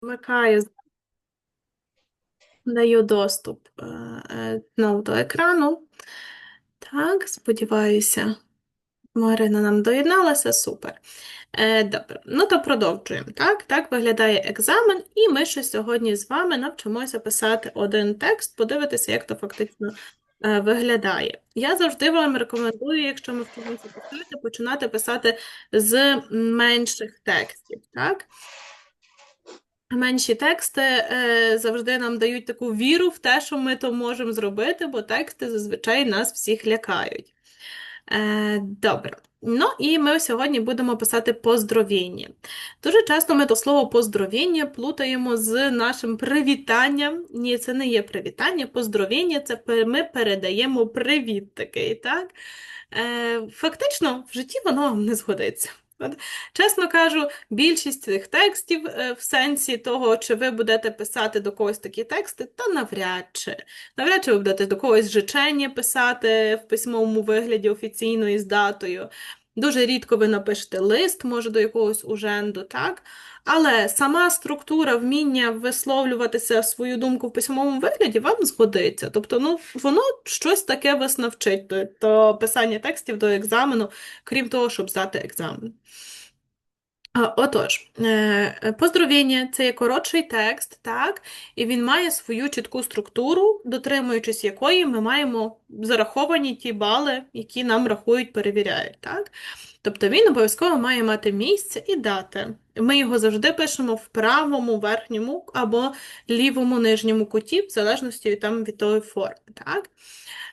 Вмикаю, даю доступ е, е, знову до екрану. Так, сподіваюся, Марина нам доєдналася, супер. Е, добре, ну то продовжуємо. Так, так виглядає екзамен, і ми ще сьогодні з вами навчимося писати один текст, подивитися, як то фактично е, виглядає. Я завжди вам рекомендую, якщо ми вчимося писати, починати писати з менших текстів. Так? Менші тексти е, завжди нам дають таку віру в те, що ми то можемо зробити, бо тексти зазвичай нас всіх лякають. Е, добре. Ну і ми сьогодні будемо писати поздровіння. Дуже часто ми то слово поздровіння плутаємо з нашим привітанням. Ні, це не є привітання. Поздровіння це ми передаємо привіт такий, так? Е, фактично, в житті воно не згодиться. От, чесно кажу, більшість цих текстів е, в сенсі того, чи ви будете писати до когось такі тексти, та навряд чи. Навряд чи ви будете до когось жичення писати в письмовому вигляді офіційно і з датою. Дуже рідко ви напишете лист, може, до якогось уженду, так? Але сама структура вміння висловлюватися свою думку в письмовому вигляді вам згодиться. Тобто, ну, воно щось таке вас навчить до писання текстів до екзамену, крім того, щоб здати екзамен. Отож, е, поздоровіння це є коротший текст, так, і він має свою чітку структуру, дотримуючись якої ми маємо зараховані ті бали, які нам рахують, перевіряють, так. Тобто він обов'язково має мати місце і дати. Ми його завжди пишемо в правому верхньому або лівому нижньому куті, в залежності від, там, від тої форми, так.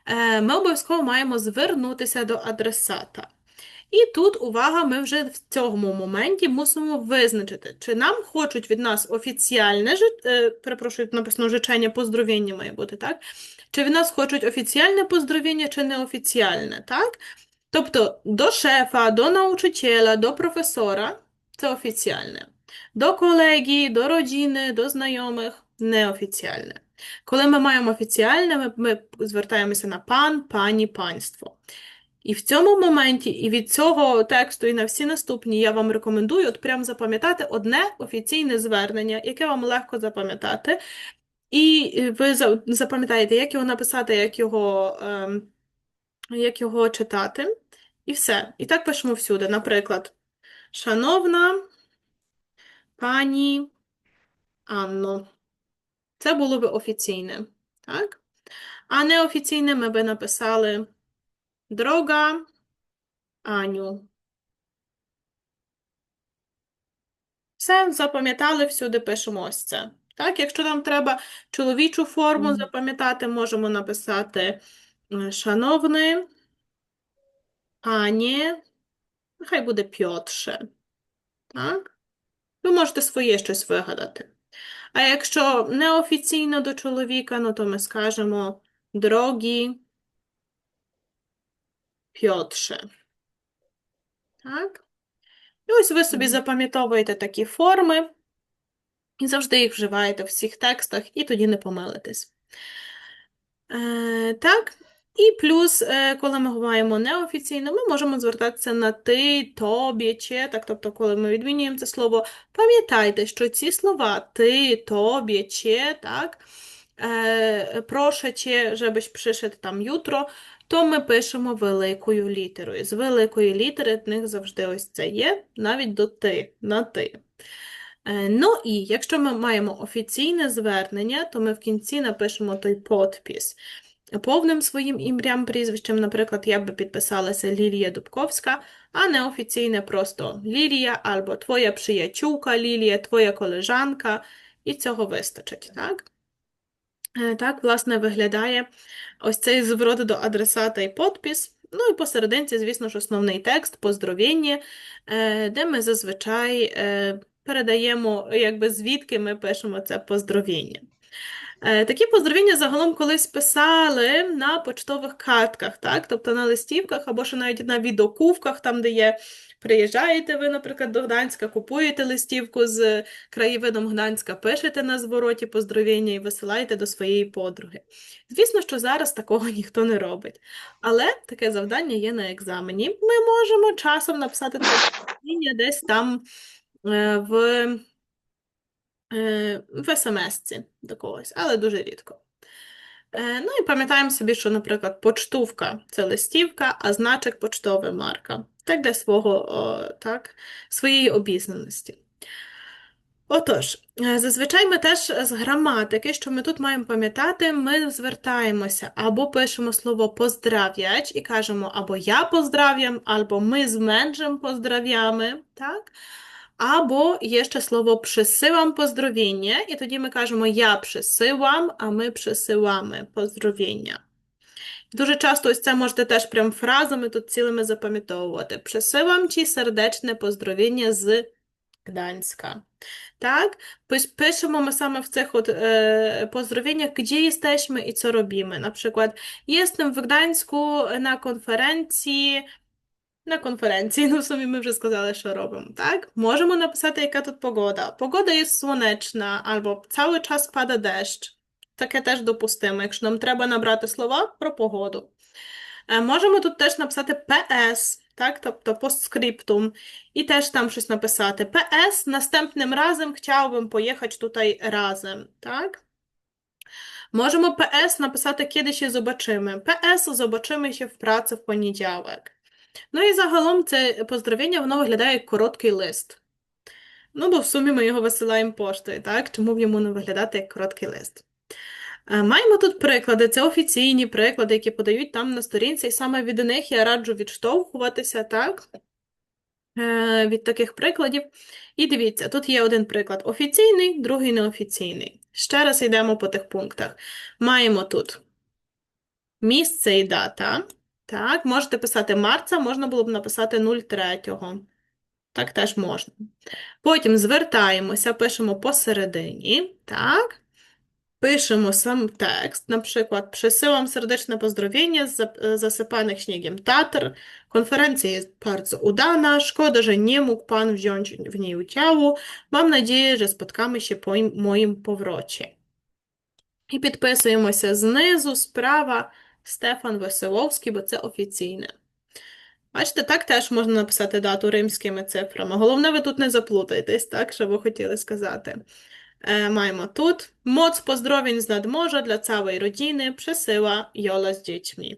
Е, Ми обов'язково маємо звернутися до адресата. І тут, увага, ми вже в цьому моменті мусимо визначити, чи нам хочуть від нас офіціальне, е, перепрошую, написано жичення, поздоровіння має бути, так? Чи від нас хочуть офіціальне поздоровіння, чи неофіціальне, так? Тобто до шефа, до научителя, до професора це офіціальне. До колеги, до родини, до знайомих неофіціальне. Коли ми маємо офіціальне, ми, ми звертаємося на пан, пані, панство. І в цьому моменті, і від цього тексту, і на всі наступні я вам рекомендую от прям запам'ятати одне офіційне звернення, яке вам легко запам'ятати. І е, ви запам'ятаєте, як його написати, як його, ем, як його читати. І все. І так пишемо всюди. Наприклад, шановна пані Анно. Це було би офіційне, так? А неофіційне ми би написали Дрога Аню. Все, запам'ятали, всюди пишемо ось це. Так, якщо нам треба чоловічу форму запам'ятати, можемо написати е, шановний пані, нехай буде Пьотше. Так? Ви можете своє щось вигадати. А якщо неофіційно до чоловіка, ну то ми скажемо дрогі Пьотше. Так? І ось ви собі запам'ятовуєте такі форми і завжди їх вживаєте в всіх текстах, і тоді не помилитесь. Е, так. І плюс, е, коли ми говоримо неофіційно, ми можемо звертатися на ти, тобі, чи, так, тобто, коли ми відмінюємо це слово, пам'ятайте, що ці слова ти, тобі, чи, так, е, проше, чи, żebyś przyszedł там jutro, то ми пишемо великою літерою. З великої літери в них завжди ось це є, навіть до ти, на ти. Е, Ну і якщо ми маємо офіційне звернення, то ми в кінці напишемо той подпис. Повним своїм ім'ям, прізвищем, наприклад, я би підписалася Лілія Дубковська, а неофіційне просто Лілія або твоя приячулка Лілія, твоя колежанка, і цього вистачить, так? Е, Так, власне, виглядає ось цей зворот до адресата і подпис. Ну і посерединці, звісно ж, основний текст, поздоровіння, е, де ми зазвичай е, передаємо, якби звідки ми пишемо це поздоровіння. Такі поздоровіння загалом колись писали на почтових картках, так? Тобто на листівках або ще навіть на відокувках, там, де є приїжджаєте ви, наприклад, до Гданська, купуєте листівку з краєвидом Гданська, пишете на звороті поздоровіння і висилаєте до своєї подруги. Звісно, що зараз такого ніхто не робить, але таке завдання є на екзамені. Ми можемо часом написати поздоровіння десь там е, в е, в смс-ці до когось, але дуже рідко. Е, Ну і пам'ятаємо собі, що, наприклад, почтовка це листівка, а значок почтова марка. Так для свого, о, так, своєї обізнаності. Отож, е, зазвичай ми теж з граматики, що ми тут маємо пам'ятати, ми звертаємося або пишемо слово поздрав'яч і кажемо або я поздрав'ям, або ми з меншим поздрав'ями, так? Або є ще слово присилам поздравіння, і тоді ми кажемо я присилам, а ми присилами поздравіння. Дуже часто ось це можете теж прям фразами тут цілими запам'ятовувати. Присилам ті сердечне поздравіння з Гданська. Так, пишемо ми саме в цих от е, поздравленнях, gdzie jesteśmy i co robimy. Na przykład, jestem w Gdańsku na konferencji. На конференції, ну, в сумі ми вже сказали, що робимо, так? Можемо написати, яка тут погода. Погода є сонячна, або цілий час падає дощ. Таке теж допустимо, якщо нам треба набрати слова про погоду. Е, можемо тут теж написати PS так, тобто постскриптум, і теж там щось написати. ПС наступним разом chciałbym поїхати тут разом, так? Можемо ПС написати кидище ще zobaczymy. ПС zobaczymy ще в праці в понеділок. Ну і загалом це поздравлення, воно виглядає як короткий лист. Ну, бо в сумі ми його висилаємо поштою, так? Чому б йому не виглядати як короткий лист? Е, маємо тут приклади, це офіційні приклади, які подають там на сторінці, і саме від них я раджу відштовхуватися, так? Е, від таких прикладів. І дивіться, тут є один приклад офіційний, другий неофіційний. Ще раз йдемо по тих пунктах. Маємо тут місце і дата. Так, можете писати марця, можна було б написати 03. Так теж можна. Потім звертаємося, пишемо посередині. Так. Пишемо сам текст, наприклад, serdeczne pozdrowienia z zasypanych śniegiem Tatr. Konferencja jest bardzo udana. Szkoda, że nie mógł Pan wziąć w niej udziału. Mam nadzieję, że spotkamy się po moim powrocie. І підписуємося знизу, справа Стефан Веселовський, бо це офіційне. Бачите, так теж можна написати дату римськими цифрами. Головне, ви тут не заплутаєтесь, так, що ви хотіли сказати. E, Маємо тут. Moc pozdrowień z nadmorza dla całej rodziny przesyła Jola з dziećmi.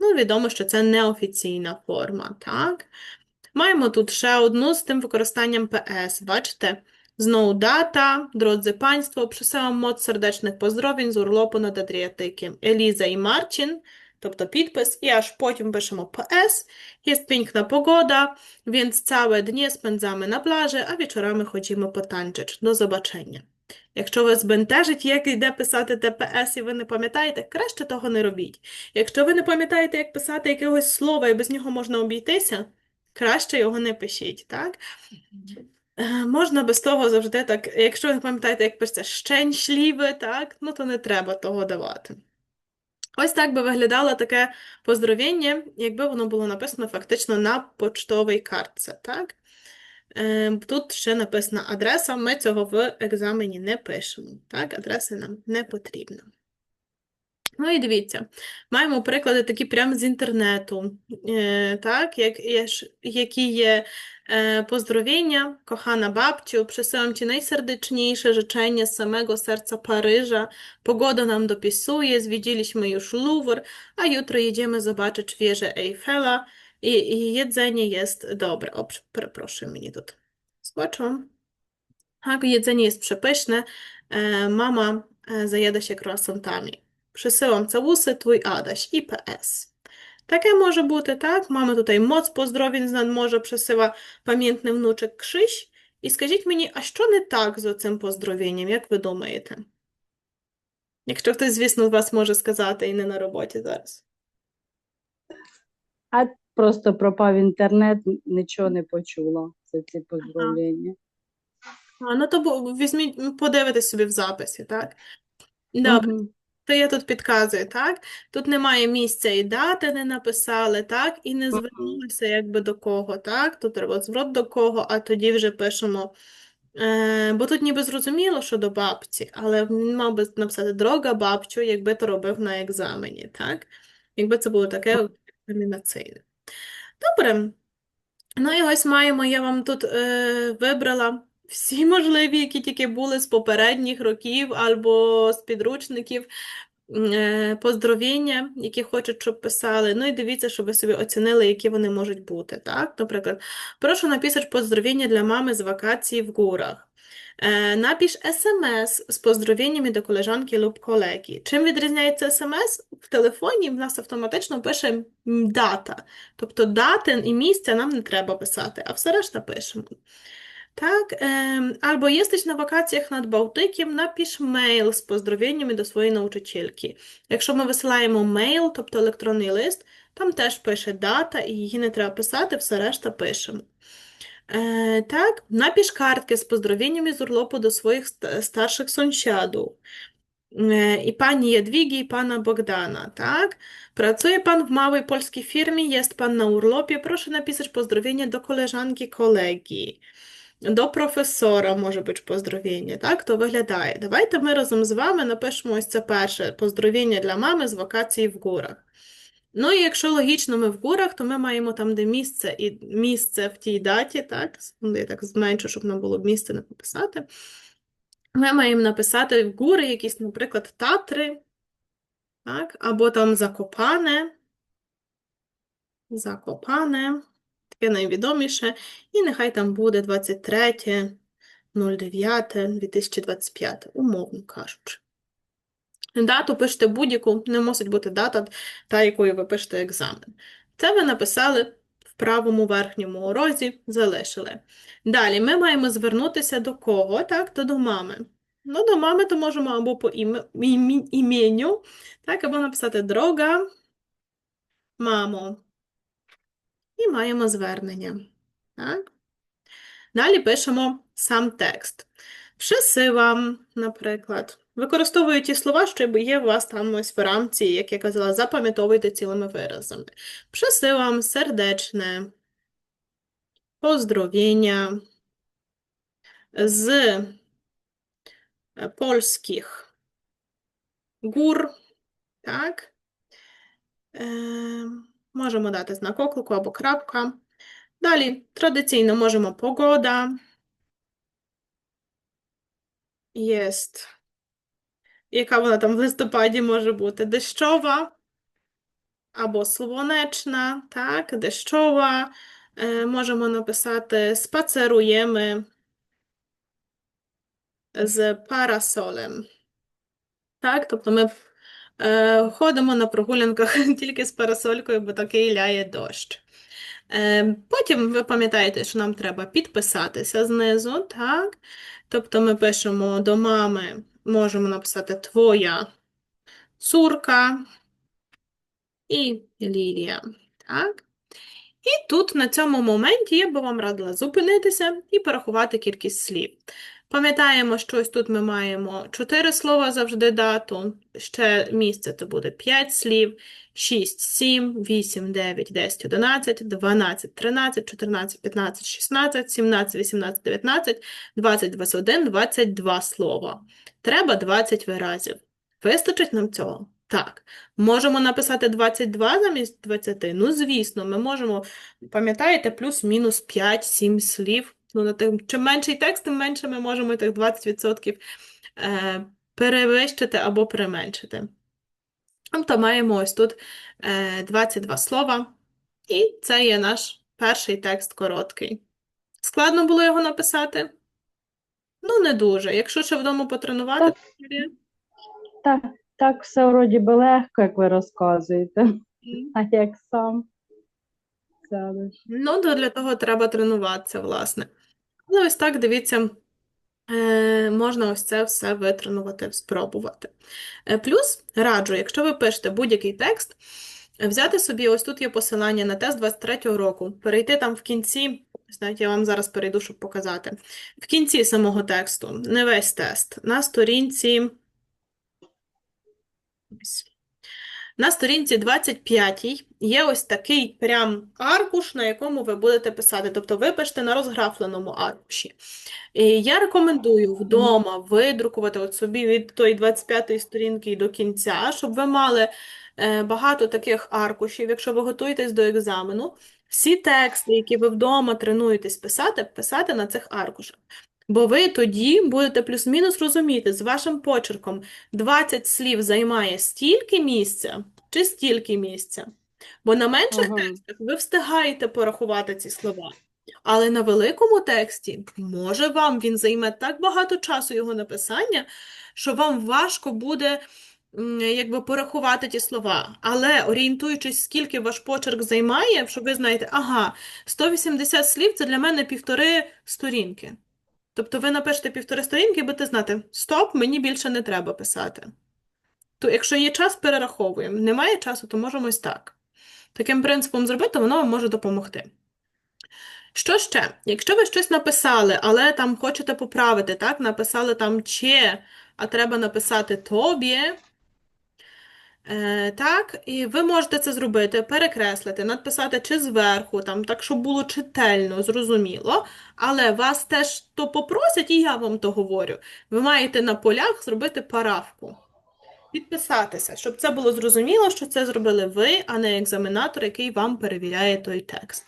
Ну, відомо, що це неофіційна форма, так? Маємо тут ще одну з тим використанням PS. Бачите? Знову дата, drodzy Państwo, przesyłam moc serdecznych pozdrowień z urlopu nad Adriatykiem. Еліза і Марчин, тобто підпис, і аж потім пишемо PS. Jest piękna pogoda, więc całe dnie spędzamy na plaży, a wieczorami chodzimy potańczyć. До zobaczenia. Якщо вас бентежить, як йде писати ТПС, і ви не пам'ятаєте, краще того не робіть. Якщо ви не пам'ятаєте, як писати якогось слова, і без нього можна обійтися, краще його не пишіть, так? Е, можна без того завжди так, якщо ви пам'ятаєте, як пишеться щеншліве, так, ну то не треба того давати. Ось так би виглядало таке поздоровіння, якби воно було написано фактично на почтовій картці, так? Ем, тут ще написана адреса, ми цього в екзамені не пишемо. Так, адреси нам не потрібно. Ну і дивіться, маємо приклади такі прямо з інтернету, е, так, як, які є е, поздравлення, кохана бабцю, przesyłam Ci najserdeczniejsze życzenia z samego serca Paryża. Pogoda nam dopisuje, zwiedziliśmy już Louvre, a jutro jedziemy zobaczyć wieżę Eiffela i, i jedzenie jest dobre. O, proszę mnie тут skoczą. Tak, jedzenie jest przepyszne. E, mama e, zajada się croissantami. Przesyłam całusy, twój Adaś i PS. Таке може бути, так? Мама tutaj моц поздровін з надморя присила пам'ятний внучок Крzyś. І скажіть мені, а що не так з цим поздравленням, як ви думаєте? Якщо хтось, звісно, вас може сказати і не на роботі зараз. А просто пропав інтернет, нічого не почула за ці поздравлення. А, ну то візьміть, подивитесь собі в записі, так? Добре, Мгм. То я тут підказую, так? Тут немає місця і дати не написали, так? І не звернулися якби до кого, так? Тут треба зворот до кого, а тоді вже пишемо. Е, бо тут ніби зрозуміло, що до бабці, але він мав би написати «Дрога бабчу», якби то робив на екзамені, так? Якби це було таке екзамінаційне. Добре. Ну і ось маємо, я вам тут е, вибрала всі можливі, які тільки були з попередніх років або з підручників. е, Поздоровіння, які хочуть, щоб писали. Ну і дивіться, щоб ви собі оцінили, які вони можуть бути. Так? Наприклад, прошу написати поздоровіння для мами з вакації в горах. Е, Напиш смс з поздоровіннями до колежанки лub колеги. Чим відрізняється смс? В телефоні в нас автоматично пише дата. Тобто дати і місця нам не треба писати, а все решта пишемо. Так, ем, або єстиш на вакаціях над Балтиком, напиш мейл з поздоровеннями до своєї научительки. Якщо ми висилаємо мейл, тобто електронний лист, там теж пише дата, і її не треба писати, все решта пишемо. Е, так, напиш картки з поздоровеннями з урлопу до своїх ст- старших сончадів. Е, І пані Ядвіги, і пана Богдana, tak? Pracuje pan w małej polskiej firmie, jest pan na urlopie, proszę napisać pozdrowienie do koleżanki, kolegi. До професора може бути поздоровіння, так? То виглядає. Давайте ми разом з вами напишемо ось це перше поздоровіння для мами з вакації в горах. Ну і якщо логічно ми в горах, то ми маємо там, де місце і місце в тій даті, так? Секунду, Я так зменшу, щоб нам було місце не написати. Ми маємо написати в гори якісь, наприклад, Татри, так? Або там Закопане. Закопане. Таке найвідоміше. І нехай там буде 23.09.2025, умовно кажучи. Дату пишете будь-яку, не мусить бути дата, та якою ви пишете екзамен. Це ви написали в правому верхньому розі, залишили. Далі ми маємо звернутися до кого? Так, то до мами. Ну, до мами то можемо або по іменю, так, або написати «Дрога, мамо». І маємо звернення. Так? Далі пишемо сам текст. Присилам, наприклад. Використовую ті слова, що є у вас там ось в рамці, як я казала, запам'ятовуйте цілими виразами. Присилам сердечне поздоровлення з е, польських gór, так? Е, можемо дати знак оклику або крапка. Далі традиційно можемо погода. Єсть. Яка вона там в листопаді може бути? Дощова або сонячна, так, дощова. Е, можемо написати спацеруємо з парасолем. Так, тобто ми е, ходимо на прогулянках тільки з парасолькою, бо такий ляє дощ. Е, Потім ви пам'ятаєте, що нам треба підписатися знизу, так? Тобто ми пишемо до мами, можемо написати твоя цурка і Лілія, так? І тут на цьому моменті я би вам радила зупинитися і порахувати кількість слів. Пам'ятаємо, що ось тут ми маємо 4 слова завжди дату, ще місце то буде 5 слів, 6, 7, 8, 9, 10, 11, 12, 13, 14, 15, 16, 17, 18, 19, 20, 21, 22 слова. Треба 20 виразів. Вистачить нам цього? Так. Можемо написати 22 замість 20? Ну, звісно, ми можемо, пам'ятаєте, плюс-мінус 5-7 слів. Ну, на тим, чим менший текст, тим менше ми можемо тих 20% е, перевищити або применшити. Тобто маємо ось тут е, 22 слова, і це є наш перший текст короткий. Складно було його написати? Ну, не дуже. Якщо ще вдома потренувати, Так. Юлія, Так, так все вроді би легко, як ви розказуєте. м, А як сам? Ну, то для того треба тренуватися, власне. Але ось так, дивіться, е, можна ось це все витренувати, спробувати. Е, Плюс раджу, якщо ви пишете будь-який текст, взяти собі, ось тут є посилання на тест 23-го року, перейти там в кінці, знаєте, я вам зараз перейду, щоб показати, в кінці самого тексту, не весь тест, на сторінці. На сторінці 25 є ось такий прям аркуш, на якому ви будете писати. Тобто ви пишете на розграфленому аркуші. І я рекомендую вдома видрукувати от собі від тої 25-ї сторінки до кінця, щоб ви мали е, багато таких аркушів, якщо ви готуєтесь до екзамену. Всі тексти, які ви вдома тренуєтесь писати, писати на цих аркушах. Бо ви тоді будете плюс-мінус розуміти, з вашим почерком 20 слів займає стільки місця чи стільки місця. Бо на менших Ага. текстах ви встигаєте порахувати ці слова. Але на великому тексті, може вам він займе так багато часу його написання, що вам важко буде якби порахувати ті слова. Але орієнтуючись, скільки ваш почерк займає, щоб ви знаєте, ага, 180 слів це для мене півтори сторінки. Тобто ви напишете півтори сторінки будете знати, стоп, мені більше не треба писати. То якщо є час, перераховуємо. Немає часу, то можемо ось так. Таким принципом зробити, воно вам може допомогти. Що ще? Якщо ви щось написали, але там хочете поправити, так? Написали там «че», а треба написати «тобі», Е, так, і ви можете це зробити, перекреслити, надписати чи зверху, там, так, щоб було читально, зрозуміло, але вас теж то попросять, і я вам то говорю. Ви маєте на полях зробити паравку, підписатися, щоб це було зрозуміло, що це зробили ви, а не екзаменатор, який вам перевіряє той текст.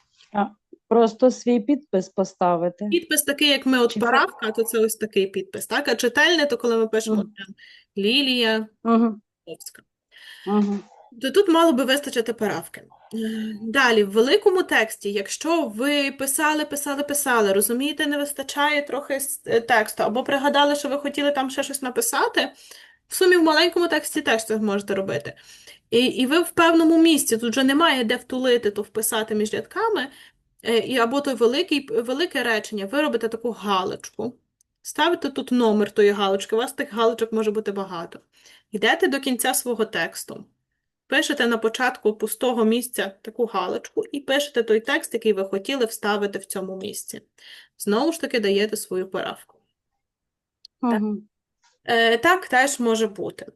Просто свій підпис поставити. Підпис такий, як ми от Чи паравка, то це ось такий підпис, так? А читальний, то коли ми пишемо Мгм. прям Лілія Угу. Угу. То тут мало би вистачити паравки. Далі, в великому тексті, якщо ви писали, писали, писали, розумієте, не вистачає трохи тексту, або пригадали, що ви хотіли там ще щось написати, в сумі в маленькому тексті теж це можете робити. І, і ви в певному місці, тут вже немає де втулити, то вписати між рядками, е, і або той великий, велике речення, ви робите таку галочку, ставите тут номер тої галочки, у вас тих галочок може бути багато. Йдете до кінця свого тексту. Пишете на початку пустого місця таку галочку і пишете той текст, який ви хотіли вставити в цьому місці. Знову ж таки, даєте свою поравку. Угу. Е, так теж може бути.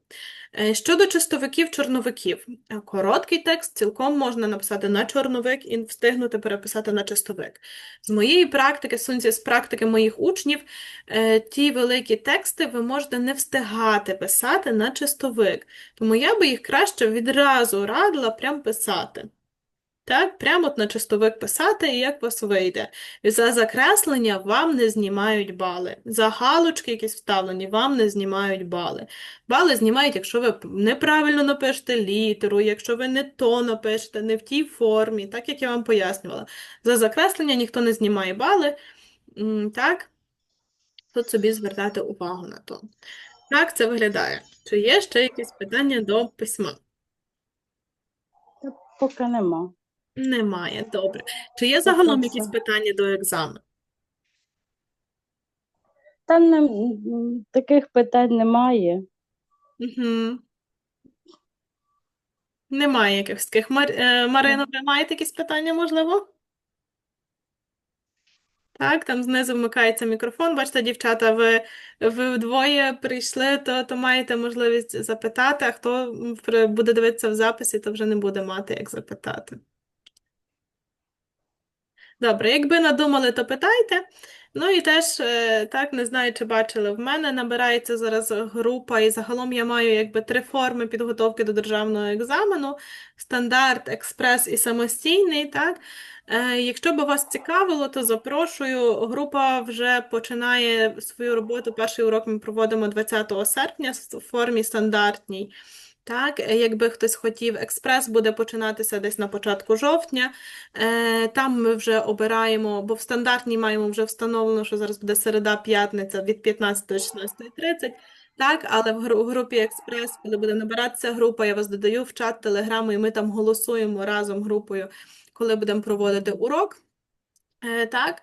Е, щодо чистовиків-чорновиків, е, короткий текст цілком можна написати на чорновик і встигнути переписати на чистовик. З моєї практики, сунці, з практики моїх учнів, е, ті великі тексти ви можете не встигати писати на чистовик. Тому я би їх краще відразу радила прям писати. Так, прямо на чистовик писати, і як вас вийде. За закреслення вам не знімають бали. За галочки якісь вставлені вам не знімають бали. Бали знімають, якщо ви неправильно напишете літеру, якщо ви не то напишете, не в тій формі, так як я вам пояснювала. За закреслення ніхто не знімає бали. Так, тут собі звертати увагу на то. Так це виглядає. Чи є ще якісь питання до письма? Поки нема. Немає, добре. Чи є загалом все. якісь питання до екзамену? Та не, таких питань немає. Угу. Немає якихось таких. Мар... е, Марино, ви маєте якісь питання, можливо? Так, там знизу вмикається мікрофон. Бачите, дівчата, ви, ви вдвоє прийшли, то, то маєте можливість запитати, а хто буде дивитися в записі, то вже не буде мати як запитати. Добре, якби надумали, то питайте. Ну і теж, е, так, не знаю, чи бачили, в мене набирається зараз група, і загалом я маю якби три форми підготовки до державного екзамену: стандарт, експрес і самостійний. Так? Е, Якщо би вас цікавило, то запрошую. Група вже починає свою роботу. Перший урок ми проводимо 20 серпня в формі стандартній. Так, е, якби хтось хотів, експрес буде починатися десь на початку жовтня. Е, Там ми вже обираємо, бо в стандартній маємо вже встановлено, що зараз буде середа-п'ятниця від 15 до 16.30. Так, але в гру- групі Експрес, коли буде набиратися група, я вас додаю в чат Телеграму, і ми там голосуємо разом групою, коли будемо проводити урок. Е, Так.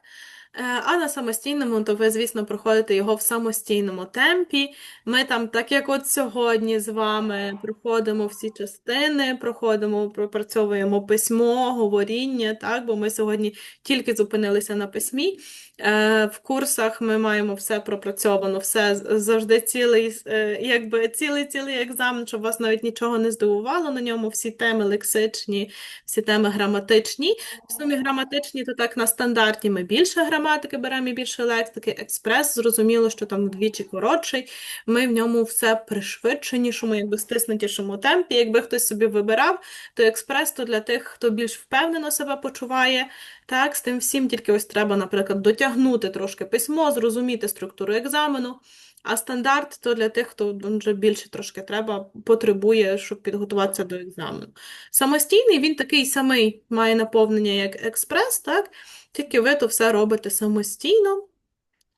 Е, А на самостійному, то ви, звісно, проходите його в самостійному темпі. Ми там, так як от сьогодні з вами, проходимо всі частини, проходимо, пропрацьовуємо письмо, говоріння, так, бо ми сьогодні тільки зупинилися на письмі. Е, В курсах ми маємо все пропрацьовано, все завжди цілий, е, якби цілий-цілий екзамен, щоб вас навіть нічого не здивувало на ньому, всі теми лексичні, всі теми граматичні. В сумі граматичні, то так на стандартні ми більше граматики беремо і більше лексики. Експрес, зрозуміло, що там вдвічі коротший. Ми в ньому все пришвидшенішому, якби стиснутішому темпі. Якби хтось собі вибирав, то експрес то для тих, хто більш впевнено себе почуває. Так, з тим всім тільки ось треба, наприклад, дотягнути трошки письмо, зрозуміти структуру екзамену. А стандарт то для тих, хто вже більше трошки треба, потребує, щоб підготуватися до екзамену. Самостійний він такий самий має наповнення, як експрес, так? Тільки ви то все робите самостійно.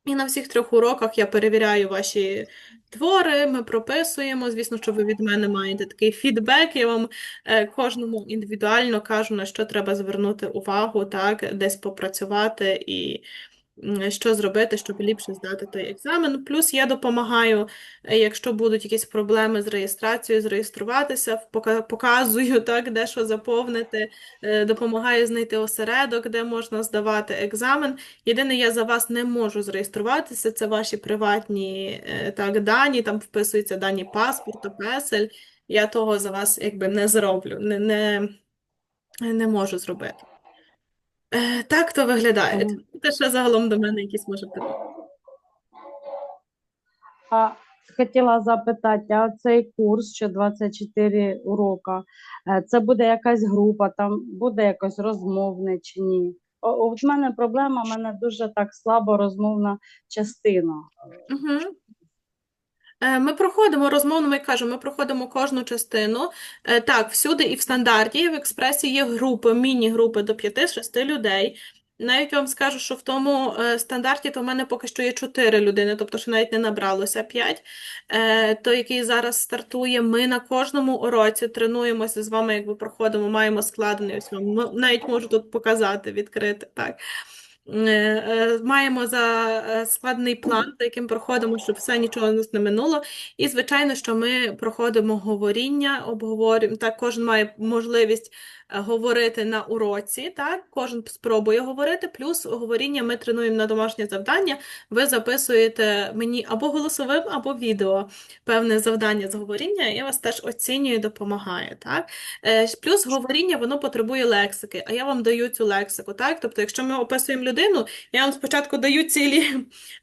І на всіх трьох уроках я перевіряю ваші твори, ми прописуємо. Звісно, що ви від мене маєте такий фідбек. Я вам е, кожному індивідуально кажу, на що треба звернути увагу, так, десь попрацювати і що зробити, щоб ліпше здати той екзамен. Плюс я допомагаю, е, якщо будуть якісь проблеми з реєстрацією, зареєструватися, показую, так, де що заповнити, е, допомагаю знайти осередок, де можна здавати екзамен. Єдине, я за вас не можу зареєструватися, це ваші приватні е, так, дані, там вписуються дані паспорту, песель. Я того за вас якби не зроблю, не, не, не можу зробити. Е, Так то виглядає. Мгм. Те, що загалом до мене якісь може питання. А хотіла запитати, а цей курс, що 24 урока, е, це буде якась група, там буде якось розмовне чи ні? О, от в мене проблема, в мене дуже так слабо розмовна частина. Угу. Е, Ми проходимо розмовно, ми кажемо, ми проходимо кожну частину. Е, Так, всюди і в стандарті, і в експресі є групи, міні-групи до 5-6 людей. Навіть вам скажу, що в тому е, стандарті то в мене поки що є 4 людини, тобто що навіть не набралося 5. Е, Той, який зараз стартує, ми на кожному уроці тренуємося з вами, якби проходимо, маємо складений, ось вам навіть можу тут показати, відкрити, так. Е, е, Маємо за е, складний план, за яким проходимо, щоб все нічого нас не минуло. І, звичайно, що ми проходимо говоріння, обговорюємо. Так, кожен має можливість говорити на уроці, так, кожен спробує говорити, плюс говоріння ми тренуємо на домашнє завдання. Ви записуєте мені або голосовим, або відео певне завдання з говоріння, я вас теж оцінюю, допомагаю, так. Е, Плюс говоріння, воно потребує лексики, а я вам даю цю лексику, так? Тобто, якщо ми описуємо людину, я вам спочатку даю цілі,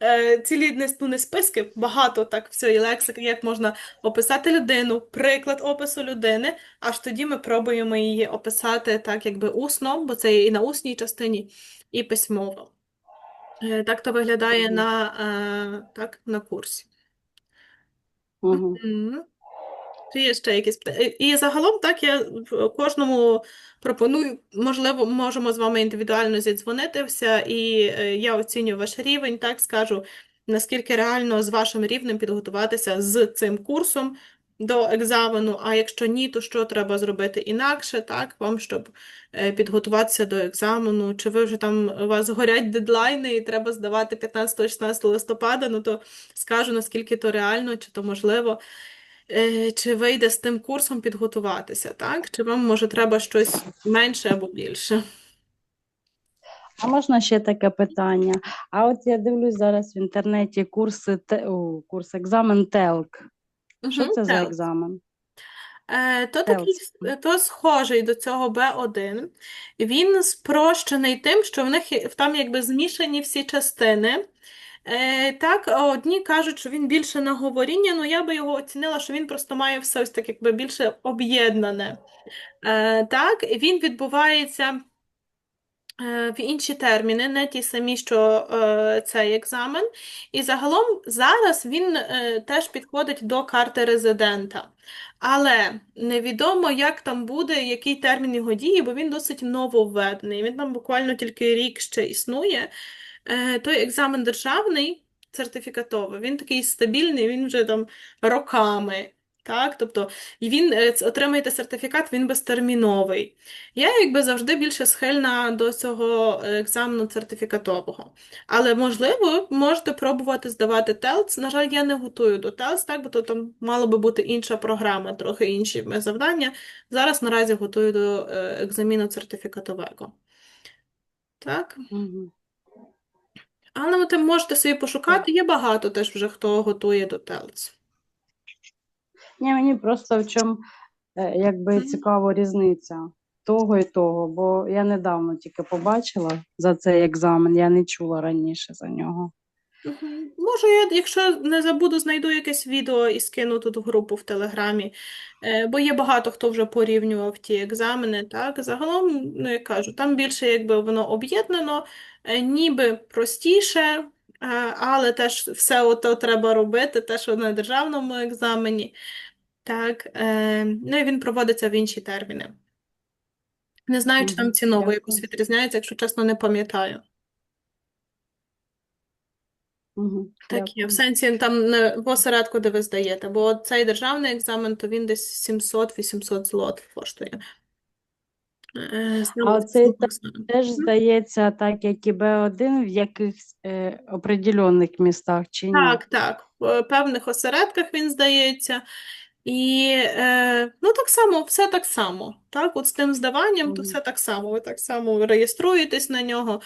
е, цілі ну, не списки, багато так всієї лексики, як можна описати людину, приклад опису людини, аж тоді ми пробуємо її описати так, якби усно, бо це і на усній частині, і письмово. Е, Так то виглядає на, е, так, на курсі. Угу. Чи є ще якісь питання? І загалом, так, я кожному пропоную, можливо, можемо з вами індивідуально зідзвонитися, і е, я оціню ваш рівень, так, скажу, наскільки реально з вашим рівнем підготуватися з цим курсом до екзамену, а якщо ні, то що треба зробити інакше, так, вам, щоб е, підготуватися до екзамену, чи ви вже там, у вас горять дедлайни і треба здавати 15-16 листопада, ну то скажу, наскільки то реально, чи то можливо. Е, Чи вийде з тим курсом підготуватися, так? Чи вам, може, треба щось менше або більше? А можна ще таке питання? А от я дивлюсь зараз в інтернеті курси, курс екзамен ТЕЛК. Що це за екзамен? Е, То такий, то схожий до цього Б1. Він спрощений тим, що в них там якби змішані всі частини. Е, Так, одні кажуть, що він більше на говоріння, ну я би його оцінила, що він просто має все ось так якби більше об'єднане. Е, Так, він відбувається е, в інші терміни, не ті самі, що е, цей екзамен. І загалом зараз він е, теж підходить до карти резидента. Але невідомо, як там буде, який термін його дії, бо він досить нововведений. Він там буквально тільки рік ще існує. Е, Той екзамен державний, сертифікатовий, він такий стабільний, він вже там роками. Так, тобто і він е, отримаєте сертифікат, він безтерміновий. Я якби завжди більше схильна до цього е, екзамену сертифікатового. Але можливо, можете пробувати здавати ТЕЛЦ. На жаль, я не готую до ТЕЛЦ, так, бо то там мала би бути інша програма, трохи інші завдання. Зараз наразі готую до е, екзаміну сертифікатового. Так. Угу. Але ви там можете собі пошукати. Є багато теж вже хто готує до ТЕЛЦ. Ні, мені просто в чому е, якби Мгм. цікава різниця. того і того, бо я недавно тільки побачила за цей екзамен, я не чула раніше за нього. Може, я, якщо не забуду, знайду якесь відео і скину тут в групу в Телеграмі, Е, бо є багато хто вже порівнював ті екзамени, так? Загалом, ну, я кажу, там більше якби воно об'єднано, е, ніби простіше, е, але теж все ото треба робити, те, що на державному екзамені, так? Е, Ну, і він проводиться в інші терміни. Не знаю, чи там ціново якось відрізняється, якщо чесно, не пам'ятаю. Так є, в сенсі там не в осередку, де ви здаєте, бо цей державний екзамен, то він десь 700-800 злотих коштує. Е, А цей. Теж здається, так як і Б1 в якихось е, определених містах чи ні? Так, так. В певних осередках він здається. І е, ну так само, все так само. Так, от з тим здаванням, то все так само. Ви так само реєструєтесь на нього,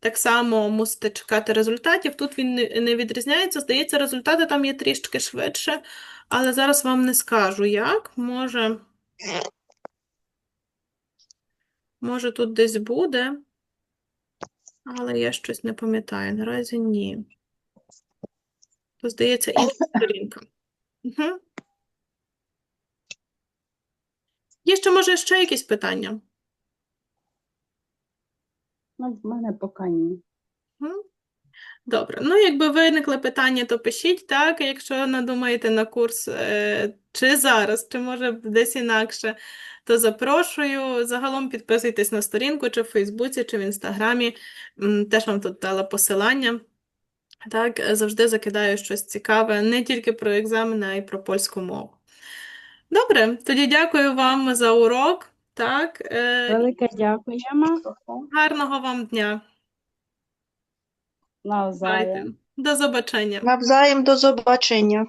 так само мусите чекати результатів. Тут він не, відрізняється. Здається, результати там є трішки швидше, але зараз вам не скажу як. Може, може тут десь буде, але я щось не пам'ятаю. Наразі ні. То, здається, інша сторінка. Угу. Є ще, може, ще якісь питання? Ну, в мене поки ні. Добре. Ну, якби виникли питання, то пишіть так, якщо надумаєте на курс, е, чи зараз, чи може десь інакше, то запрошую. Загалом підписуйтесь на сторінку, чи в Фейсбуці, чи в Інстаграмі. Теж вам тут дала посилання. Так, завжди закидаю щось цікаве, не тільки про екзамени, а й про польську мову. Добре, тоді дякую вам за урок. Так, е, Велике дякуємо. гарного вам дня. Навзаєм. Бувайте. До побачення. Навзаєм до побачення.